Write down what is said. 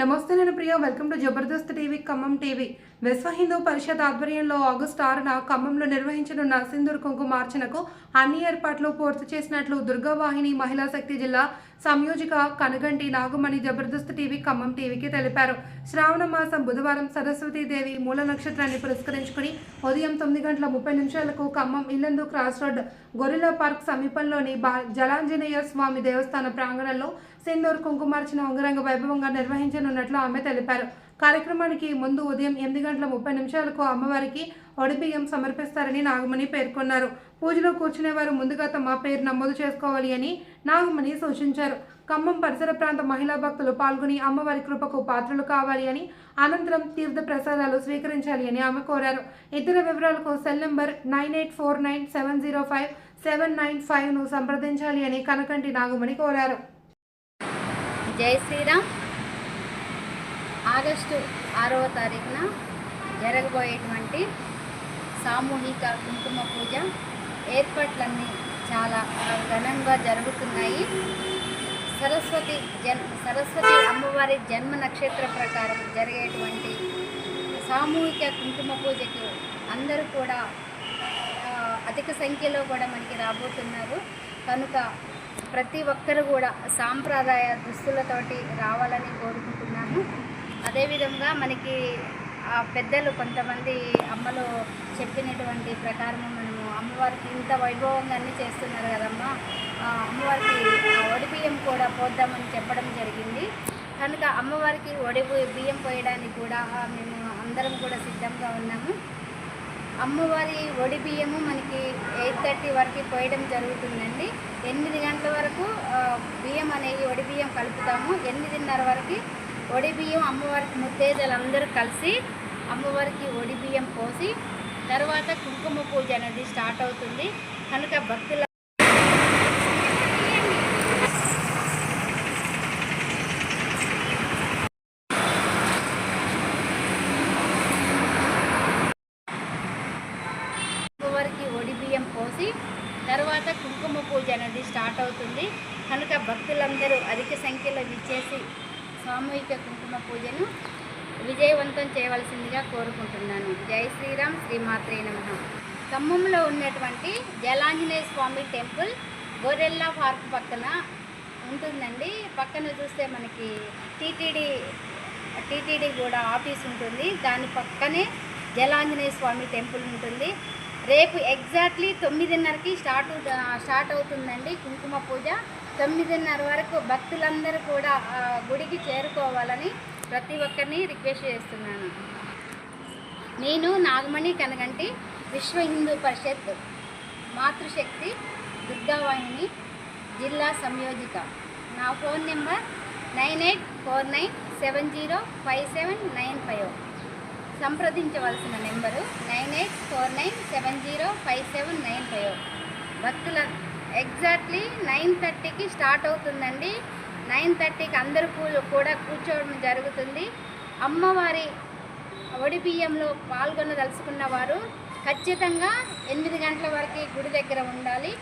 నమస్తే నేను Priya. Welcome to Jabardasth TV Khammam TV. Vishwa Hindu Parishad ఆధ్వర్యంలో August ఆరున ఖమ్మంలో నిర్వహించనున్న సింధూర్ కుంకుమార్చనకు అన్ని ఏర్పాట్లు పూర్తి చేసినట్లు దుర్గావాహిని మహిళా శక్తి జిల్లా సంయోజిక కనగంటి నాగమణి జబర్దస్త్ టీవీ ఖమ్మం టీవీకి తెలిపారు. శ్రావణ మాసం బుధవారం సరస్వతీదేవి మూల నక్షత్రాన్ని పురస్కరించుకుని ఉదయం తొమ్మిది గంటల ముప్పై నిమిషాలకు Khammam Yellandu cross road gorilla park సమీపంలోని బా జలాంజనేయ స్వామి దేవస్థాన ప్రాంగణంలో సింధూర్ కుంకుమార్చన అంగరంగ వైభవంగా నిర్వహించనున్నట్లు ఆమె తెలిపారు. కార్యక్రమానికి ముందు ఉదయం ఎనిమిది గంటల ముప్పై నిమిషాలకు అమ్మవారికి ఒడిబియ్యం సమర్పిస్తారని నాగమణి పేర్కొన్నారు. పూజలో కూర్చునే వారు ముందుగా తమ పేరు నమోదు చేసుకోవాలి అని నాగమణి సూచించారు. ఖమ్మం పరిసర ప్రాంత మహిళా భక్తులు పాల్గొని అమ్మవారి కృపకు పాత్రలు కావాలి అని అనంతరం తీర్థ ప్రసాదాలు స్వీకరించాలి అని ఆమె కోరారు. ఇతర వివరాలకు cell number nine eight four nine seven zero five seven nine ఫైవ్ను సంప్రదించాలి అని కనకంటి నాగమణి కోరారు. జై శ్రీరామ్. ఆగస్టు ఆరవ తారీఖున జరగబోయేటువంటి సామూహిక కుంకుమ పూజ. ఏర్పాట్లన్నీ చాలా ఘనంగా జరుగుతున్నాయి. సరస్వతి జన్ సరస్వతి అమ్మవారి జన్మ నక్షత్ర ప్రకారం జరిగేటువంటి సామూహిక కుంకుమ పూజకి అందరూ కూడా అధిక సంఖ్యలో కూడా మనకి రాబోతున్నారు. కనుక ప్రతి ఒక్కరు కూడా సాంప్రదాయ దుస్తులతోటి రావాలని కోరు అదేవిధంగా మనకి ఆ పెద్దలు కొంతమంది అమ్మలు చెప్పినటువంటి ప్రకారం మనము అమ్మవారికి ఇంత వైభవంగా అన్నీ చేస్తున్నారు కదమ్మా. అమ్మవారికి ఒడి ఒడిబియ్యం కూడా పోద్దామని చెప్పడం జరిగింది. కనుక అమ్మవారికి ఒడి బియ్యం పోయడానికి కూడా మేము అందరం కూడా సిద్ధంగా ఉన్నాము. అమ్మవారి ఒడి బియ్యము మనకి ఎయిట్ థర్టీ వరకు పోయడం జరుగుతుందండి. ఎనిమిది గంటల వరకు బియ్యం అనేది ఒడి బియ్యం కలుపుతాము. ఎనిమిదిన్నర వరకు బియ్యం అమ్మవారికి ముత్తేజలు అందరూ కలిసి అమ్మవారికి ఒడి బియ్యం పోసి తర్వాత కుంకుమ పూజ అనేది స్టార్ట్ అవుతుంది. కనుక భక్తుల అమ్మవారికి బియ్యం పోసి తర్వాత కుంకుమ పూజ అనేది స్టార్ట్ అవుతుంది. కనుక భక్తులందరూ అధిక సంఖ్యలో విచ్చేసి సామూహిక కుంకుమ పూజను విజయవంతం చేయవలసిందిగా కోరుకుంటున్నాను. జై శ్రీరామ్ శ్రీమాత్రే నమ. ఖమ్మంలో ఉన్నటువంటి జలాంజనేయ స్వామి టెంపుల్ గొరెల్లా పార్క్ పక్కన ఉంటుందండి. పక్కన చూస్తే మనకి టీటీడీ టీటీడీ కూడా ఆఫీస్ ఉంటుంది. దాని పక్కనే జలాంజనేయ స్వామి టెంపుల్ ఉంటుంది. రేపు ఎగ్జాక్ట్లీ తొమ్మిదిన్నరకి స్టార్ట్ స్టార్ట్ అవుతుందండి కుంకుమ పూజ. తొమ్మిదిన్నర వరకు భక్తులందరూ కూడా గుడికి చేరుకోవాలని ప్రతి ఒక్కరిని రిక్వెస్ట్ చేస్తున్నాను. నేను నాగమణి కనగంటి విశ్వ హిందూ పరిషత్ మాతృశక్తి దుర్గావాహిని జిల్లా సంయోజిక నా phone number nine eight four nine seven zero five seven nine five. సంప్రదించవలసిన number nine eight four nine seven zero five seven nine five. భక్తుల ఎగ్జాక్ట్లీ నైన్ థర్టీకి స్టార్ట్ అవుతుందండి. నైన్ థర్టీకి అందరూ పూజ కూడా కూర్చోవడం జరుగుతుంది. అమ్మవారి ఒడి బియ్యంలో పాల్గొనదలుచుకున్న వారు ఖచ్చితంగా ఎనిమిది గంటల వరకు గుడి దగ్గర ఉండాలి.